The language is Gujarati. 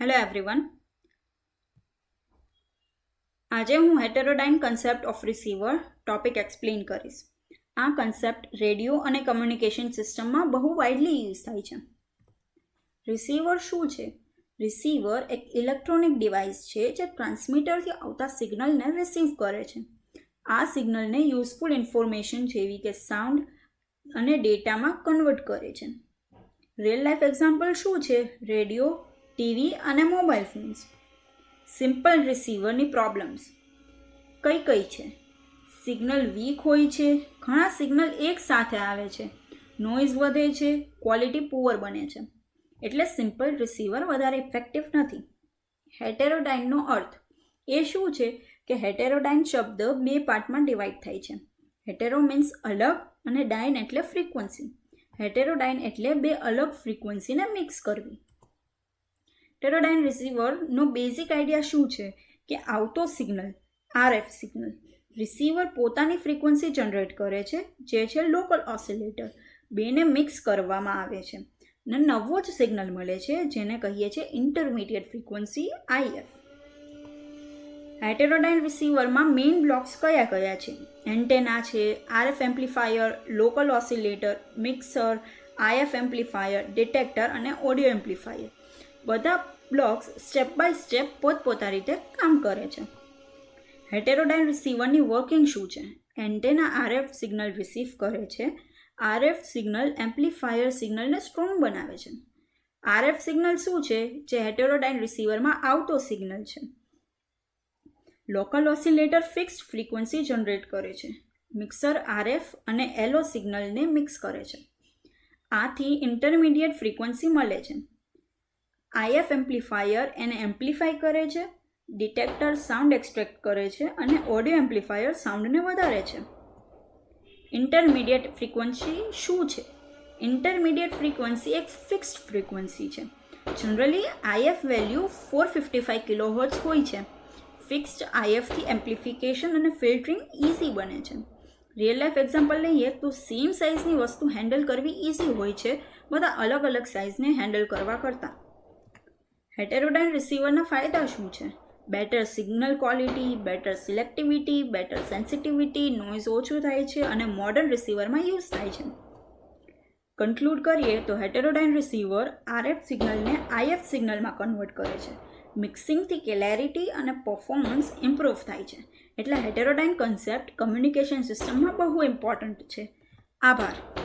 હેલો એવરીવન આજે હું heterodyne concept of receiver topic explain કરીશ. આ કન્સેપ્ટ રેડિયો અને કમ્યુનિકેશન સિસ્ટમમાં બહુ વાઇડલી યુઝ થાય છે. રિસીવર શું છે? રિસીવર એક ઇલેક્ટ્રોનિક ડિવાઇસ છે જે ટ્રાન્સમીટરથી આવતા સિગ્નલને રિસીવ કરે છે. આ સિગ્નલને યુઝફુલ ઇન્ફોર્મેશન જેવી કે સાઉન્ડ અને ડેટામાં કન્વર્ટ કરે છે. રિયલ લાઈફ એક્ઝામ્પલ શું છે? રેડિયો ટીવી અને મોબાઈલ ફોન્સ. સિમ્પલ રિસીવરની પ્રોબ્લેમ્સ. કઈ કઈ છે? સિગ્નલ વીક હોય છે, ઘણા સિગ્નલ એક સાથે આવે છે. નોઇઝ વધે છે, ક્વોલિટી પુઅર બને છે. એટલે સિમ્પલ રિસીવર વધારે ઇફેક્ટિવ નથી. હેટેરોડાઇનનો અર્થ એ શું છે કે હેટેરોડાઇન શબ્દ બે પાર્ટમાં ડિવાઈડ થાય છે. હેટેરો મીન્સ અલગ અને ડાઇન એટલે ફ્રીક્વન્સી. હેટેરોડાઇન એટલે બે અલગ ફ્રીક્વન્સીને મિક્સ કરવી. હેટેરોડાઇન રિસીવરનો બેઝિક આઈડિયા શું છે? કે આવતો સિગ્નલ આરએફ સિગ્નલ રિસીવર પોતાની ફ્રીક્વન્સી જનરેટ કરે છે, જે છે લોકલ ઓસિલેટર બેને મિક્સ કરવામાં આવે છે. ને નવો જ સિગ્નલ મળે છે, જેને કહીએ છીએ ઇન્ટરમીડિયેટ ફ્રીક્વન્સી આઈએફ હેટેરોડાઇન રિસીવરમાં મેઇન બ્લોક્સ કયા કયા છે? એન્ટેના છે RF amplifier local oscillator mixer IF amplifier detector અને ઓડિયો એમ્પ્લીફાયર બધા બ્લોક્સ સ્ટેપ બાય સ્ટેપ પોતપોતા રીતે કામ કરે છે. હેટેરોડાઇન રિસીવરની વર્કિંગ શું છે? એન્ટેના આરએફ સિગ્નલ રિસીવ કરે છે. આરએફ સિગ્નલ એમ્પ્લીફાયર સિગ્નલને સ્ટ્રોંગ બનાવે છે. આરએફ સિગ્નલ શું છે? જે હેટેરોડાઇન રિસીવરમાં આવતો સિગ્નલ છે. Local oscillator fixed frequency generate કરે છે. મિક્સર આરએફ અને એલો સિગ્નલને મિક્સ કરે છે. આથી ઇન્ટરમીડિયેટ ફ્રીક્વન્સી મળે છે. આઈએફ એમ્પ્લીફાયર એને એમ્પ્લીફાય કરે છે, ડિટેક્ટર સાઉન્ડ એક્સટ્રેક્ટ કરે છે અને ઓડિયો એમ્પ્લીફાયર સાઉન્ડને વધારે છે. ઇન્ટરમીડિયેટ ફ્રીક્વન્સી શું છે? ઇન્ટરમીડિયેટ ફ્રીક્વન્સી એક ફિક્સ્ડ ફ્રીક્વન્સી છે. Generally IF value four fifty five kilo hertz હોય છે. ફિક્સ્ડ આઈએફથી એમ્પ્લિફિકેશન અને ફિલ્ટરિંગ ઇઝી બને છે. રિયલ લાઈફ એક્ઝામ્પલ લઈએ તો સેમ સાઇઝની વસ્તુ હેન્ડલ કરવી ઇઝી હોય છે, બધા અલગ અલગ સાઇઝને હેન્ડલ કરવા કરતાં. હેટેરોડાઇન રિસીવરના ફાયદા શું છે? Better signal quality, better selectivity, better sensitivity, noise ઓછું થાય છે અને મોડર્ન રિસીવરમાં યુઝ થાય છે. કન્ક્લુડ કરીએ તો હેટેરોડાઇન રિસીવર આરએફ સિગ્નલને આઈએફ સિગ્નલમાં કન્વર્ટ કરે છે. મિક્સિંગથી ક્લેરિટી અને પરફોર્મન્સ ઇમ્પ્રૂવ થાય છે. એટલે હેટેરોડાઇન કન્સેપ્ટ કમ્યુનિકેશન સિસ્ટમમાં બહુ ઇમ્પોર્ટન્ટ છે. આભાર.